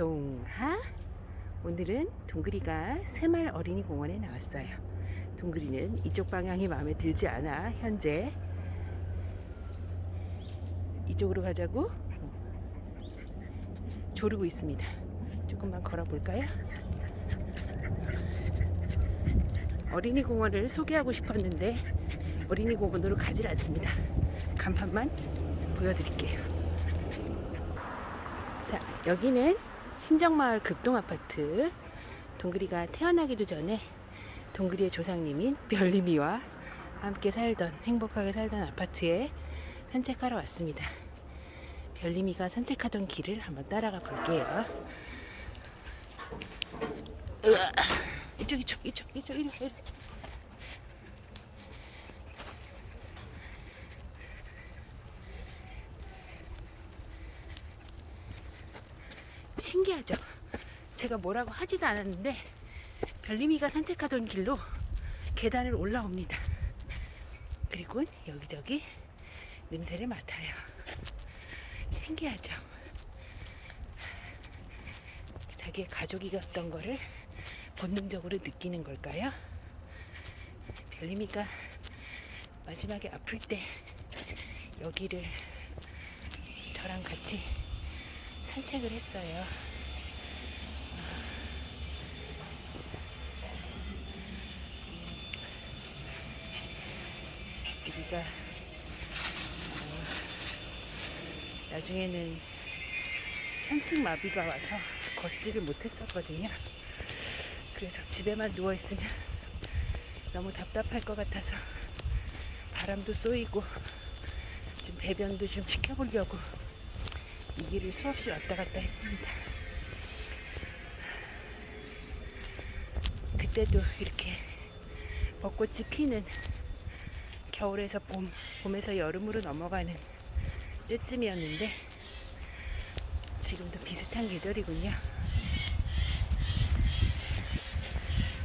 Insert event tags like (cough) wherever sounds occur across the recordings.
동하 오늘은 동그리가 새마을 어린이 공원에 나왔어요. 동그리는 이쪽 방향이 마음에 들지 않아 현재 이쪽으로 가자고 조르고 있습니다. 조금만 걸어볼까요? 어린이 공원을 소개하고 싶었는데 어린이 공원으로 가질 않습니다. 간판만 보여드릴게요. 자, 여기는 신정마을 극동 아파트. 동그리가 태어나기도 전에 동그리의 조상님인 별님이와 함께 살던 행복하게 살던 아파트에 산책하러 왔습니다. 별님이가 산책하던 길을 한번 따라가 볼게요. 으아, 이쪽 이쪽 이쪽 이쪽 이쪽 이쪽. 신기하죠? 제가 뭐라고 하지도 않았는데 별님이가 산책하던 길로 계단을 올라옵니다. 그리고 여기저기 냄새를 맡아요. 신기하죠? 자기의 가족이었던 거를 본능적으로 느끼는 걸까요? 별님이가 마지막에 아플 때 여기를 저랑 같이 산책을 했어요. 여기가 어, 나중에는 현층 마비가 와서 걷지를 못했었거든요. 그래서 집에만 누워 있으면 너무 답답할 것 같아서 바람도 쏘이고 좀 배변도 좀 시켜보려고 이 길을 수없이 왔다 갔다 했습니다. 그때도 이렇게 벚꽃이 피는 겨울에서 봄, 봄에서 여름으로 넘어가는 때쯤이었는데 지금도 비슷한 계절이군요.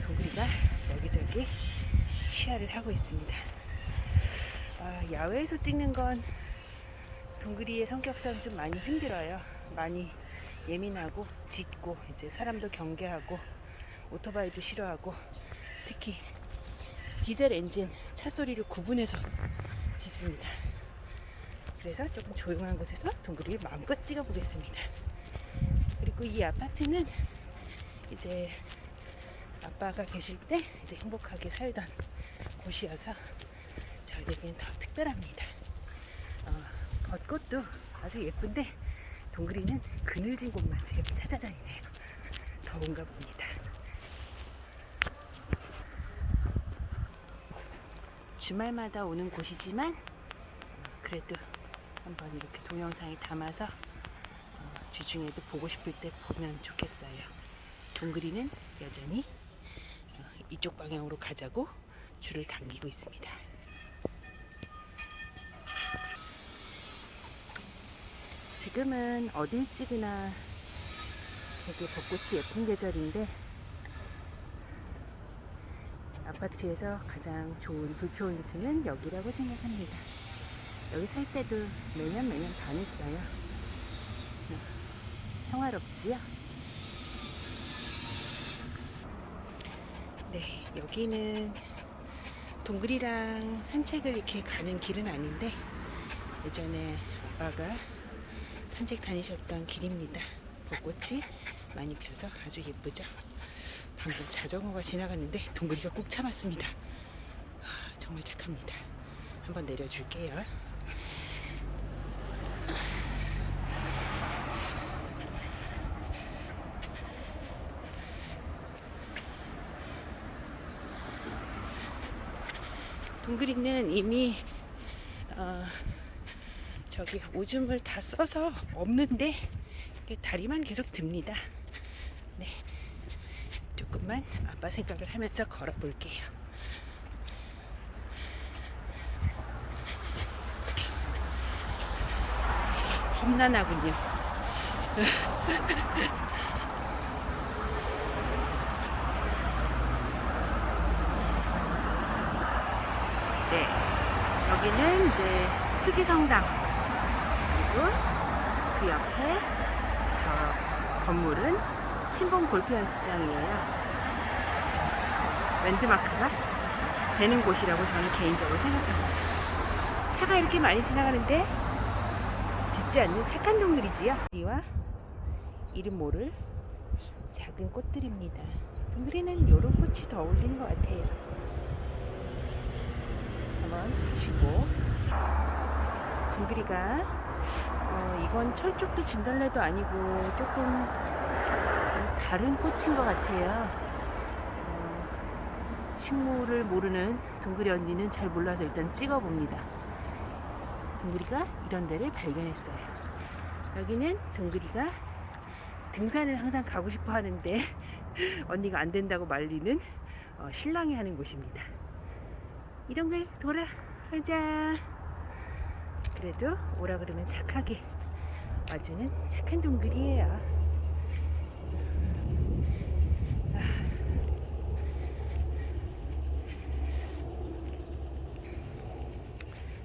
도구리가 여기저기 시야를 하고 있습니다. 아, 야외에서 찍는 건 동그리의 성격상 좀 많이 힘들어요. 많이 예민하고 짖고 이제 사람도 경계하고 오토바이도 싫어하고 특히 디젤 엔진 차 소리를 구분해서 짖습니다. 그래서 조금 조용한 곳에서 동그리를 마음껏 찍어보겠습니다. 그리고 이 아파트는 이제 아빠가 계실 때 이제 행복하게 살던 곳이어서 저에게는 더 특별합니다. 어, 벚꽃도 아주 예쁜데 동그리는 그늘진 곳만 지금 찾아다니네요. 더운가 봅니다. 주말마다 오는 곳이지만 그래도 한번 이렇게 동영상에 담아서 어, 주중에도 보고 싶을 때 보면 좋겠어요. 동그리는 여전히 어, 이쪽 방향으로 가자고 줄을 당기고 있습니다. 지금은 어딜 찍으나 되게 벚꽃이 예쁜 계절인데 아파트에서 가장 좋은 뷰포인트는 여기라고 생각합니다. 여기 살 때도 매년 매년 반했어요. 네, 평화롭지요? 네, 여기는 동글이랑 산책을 이렇게 가는 길은 아닌데 예전에 아빠가 산책 다니셨던 길입니다. 벚꽃이 많이 펴서 아주 예쁘죠? 방금 자전거가 지나갔는데 동글이가 꾹 참았습니다. 아, 정말 착합니다. 한번 내려줄게요. 동그리는 이미 어, 저기 오줌을 다 써서 없는데 다리만 계속 듭니다. 네, 조금만 아빠 생각을 하면서 걸어볼게요. 험난하군요. (laughs) 네, 여기는 이제 수지성당 그리고 그 옆에 저 건물은 신봉 골프 연습장이에요. 랜드마크가 되는 곳이라고 저는 개인적으로 생각합니다. 차가 이렇게 많이 지나가는데 짖지 않는 착한 동물이지요. 이와 이름 모를 작은 꽃들입니다. 동그리는 이런 꽃이 더 어울리는 것 같아요. 한번 하시고 동그리가 어, 이건 철쭉도 진달래도 아니고 조금 다른 꽃인 것 같아요. 어, 식물을 모르는 동그리 언니는 잘 몰라서 일단 찍어봅니다. 동그리가 이런 데를 발견했어요. 여기는 동그리가 등산을 항상 가고 싶어 하는데 (laughs) 언니가 안 된다고 말리는 어, 신랑이 하는 곳입니다. 이런 걸 돌아가자. 그래도 오라 그러면 착하게 와주는 착한 동글이에요.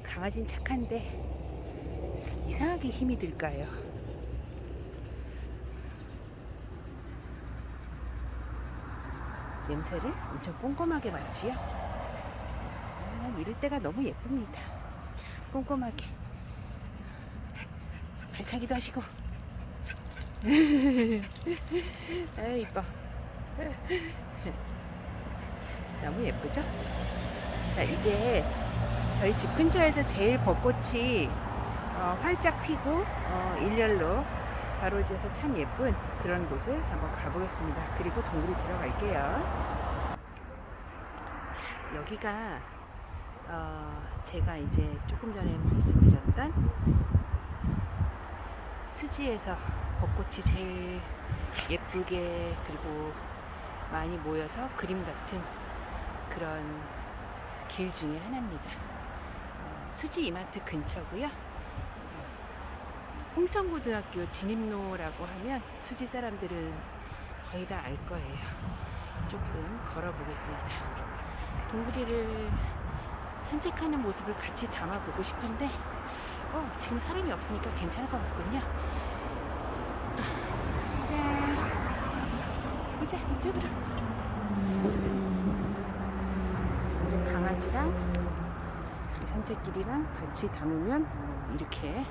강아지는 착한데 이상하게 힘이 들까요? 냄새를 엄청 꼼꼼하게 맡지요. 아, 이럴 때가 너무 예쁩니다. 참 꼼꼼하게 발차기도 하시고. (laughs) 아 이뻐. (laughs) 너무 예쁘죠? 자 이제 저희 집 근처에서 제일 벚꽃이 어, 활짝 피고 어, 일렬로 가로지어서 참 예쁜 그런 곳을 한번 가보겠습니다. 그리고 동굴이 들어갈게요. 자, 여기가 어, 제가 이제 조금 전에 말씀드렸던 수지에서 벚꽃이 제일 예쁘게 그리고 많이 모여서 그림 같은 그런 길 중에 하나입니다. 어, 수지 이마트 근처고요. 홍천고등학교 진입로라고 하면 수지 사람들은 거의 다 알 거예요. 조금 걸어보겠습니다. 동그리를 산책하는 모습을 같이 담아보고 싶은데 어, 지금 사람이 없으니까 괜찮을 것 같군요. 자, 보자 이쪽으로. 이제 강아지랑 산책길이랑 같이 담으면 어, 이렇게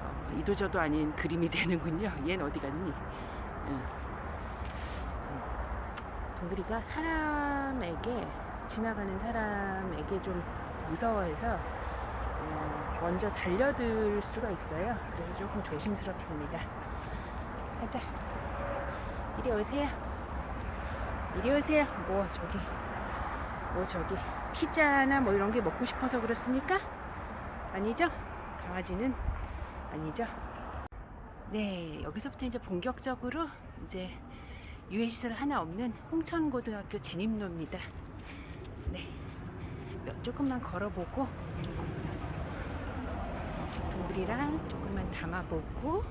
어, 이도저도 아닌 그림이 (laughs) 되는군요. 얘는 어디 갔니? 응. 동그리가 사람에게 지나가는 사람에게 좀 무서워해서 어, 먼저 달려들 수가 있어요. 그래서 조금 조심스럽습니다. 가자. 이리 오세요. 이리 오세요. 뭐 저기 뭐 저기 피자나 뭐 이런 게 먹고 싶어서 그렇습니까? 아니죠? 강아지는 아니죠? 네, 여기서부터 이제 본격적으로 이제 유해시설 하나 없는 홍천고등학교 진입로입니다. 네, 몇- 조금만 걸어보고 동굴이랑 조금만 담아보고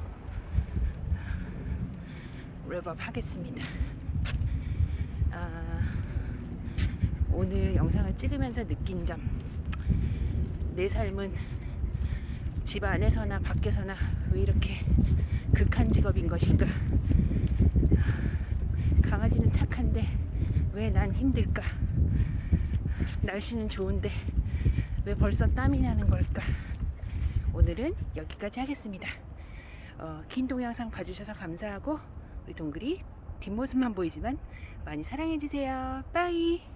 랩업 하겠습니다. 아, 오늘 영상을 찍으면서 느낀 점. 내 삶은 집 안에서나 밖에서나 왜 이렇게 극한 직업인 것인가. 강아지는 착한데 왜 난 힘들까. 날씨는 좋은데 왜 벌써 땀이 나는 걸까. 오늘은 여기까지 하겠습니다. 어, 긴 동영상 봐주셔서 감사하고 우리 동글이 뒷모습만 보이지만 많이 사랑해주세요. 빠이.